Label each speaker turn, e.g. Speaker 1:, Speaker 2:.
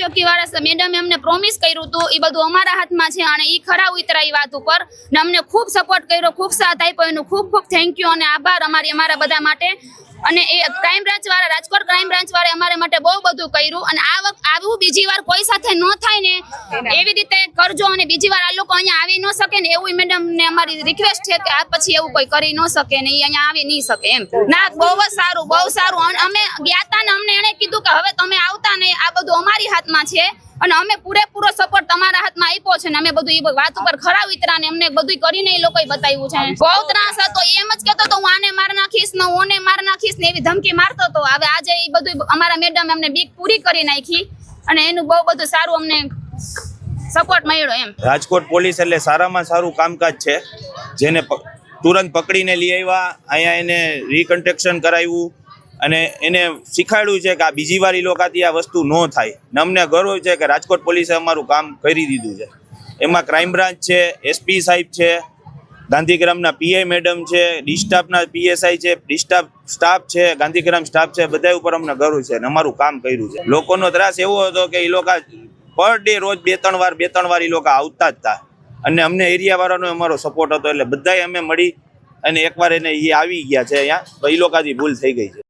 Speaker 1: ચોકીવાળા મેડમે અમને પ્રોમિસ કર્યું હતું, એ બધું અમારા હાથમાં છે અને એ ખરા ઉતરા એ વાત ઉપર. ને અમને ખૂબ સપોર્ટ કર્યો, ખૂબ સાથ આપ્યો, એનું ખૂબ ખૂબ થેન્ક યુ અને આભાર અમારી, અમારા બધા માટે. અને એ ક્રાઇમ બ્રાન્ચ વાળા, રાજકોટ ક્રાઇમ બ્રાન્ચ વાળા અમારા માટે બહુ બધું કર્યું. અને આ વખત આવું બીજી વાર કોઈ સાથે ન થાય ને, એવી રીતે કરજો અને બીજી વાર આ લોકો અહીંયા આવી ન શકે ને, એવું મેડમ ને અમારી રિક્વેસ્ટ છે કે આ પછી એવું કોઈ કરી ન શકે ને, એ અહીંયા આવી નહીં શકે એમ. ના, બહુ જ સારું, બહુ સારું. અમે ગયા તા ને અમને એણે કીધું કે હવે તમે આવતા ને અમારી હાથમાં છે અને અમે પૂરેપૂરો સપોર્ટ તમારા હાથમાં આપ્યો છે ને અમે બધું એ વાત ઉપર ખરા વિતરા ને અમને બધું કરીને એ લોકોએ બતાવ્યું છે. બહુ ત્રાસ હતો એમ જ કેતો હું આને માર નાખીશ ને ઓને માર નાખીશ ને એવી ધમકી મારતો હતો. હવે આજે એ બધું અમારા મેડમ અમને બીક પૂરી કરી નાખી અને એનું બહુ બધું સારું અમને સપોર્ટ મળ્યો એમ.
Speaker 2: રાજકોટ પોલીસ એટલે સારામાં સારું કામકાજ છે. જેને તુરંત પકડીને લઈ આવ્યા અહીંયા એને રિકન્સ્ટ્રક્શન કરાવ્યું. અને એને શીખવાડ્યું છે કે આ બીજી વાર એ આ વસ્તુ ન થાય. ને અમને ગર્વ છે કે રાજકોટ પોલીસે અમારું કામ કરી દીધું છે. એમાં ક્રાઇમ બ્રાન્ચ છે એસપી સાહેબ છે, ગાંધીગ્રામના પીઆઈ મેડમ છે ડિસ્ટાફના પીએસઆઈ છે ડિસ્ટાફ સ્ટાફ છે, ગાંધીગ્રામ સ્ટાફ છે બધા ઉપર અમને ગર્વ છે અને અમારું કામ કર્યું છે. લોકોનો ત્રાસ એવો હતો કે એ લોકો પર ડે રોજ બે ત્રણ વાર, બે ત્રણ વાર એ લોકો આવતા જ હતા અને અમને એરિયાવાળાનો અમારો સપોર્ટ હતો એટલે બધાએ અમે મળી અને એકવાર એને એ આવી ગયા છે અહીંયા એ લોકોથી ભૂલ થઈ ગઈ છે.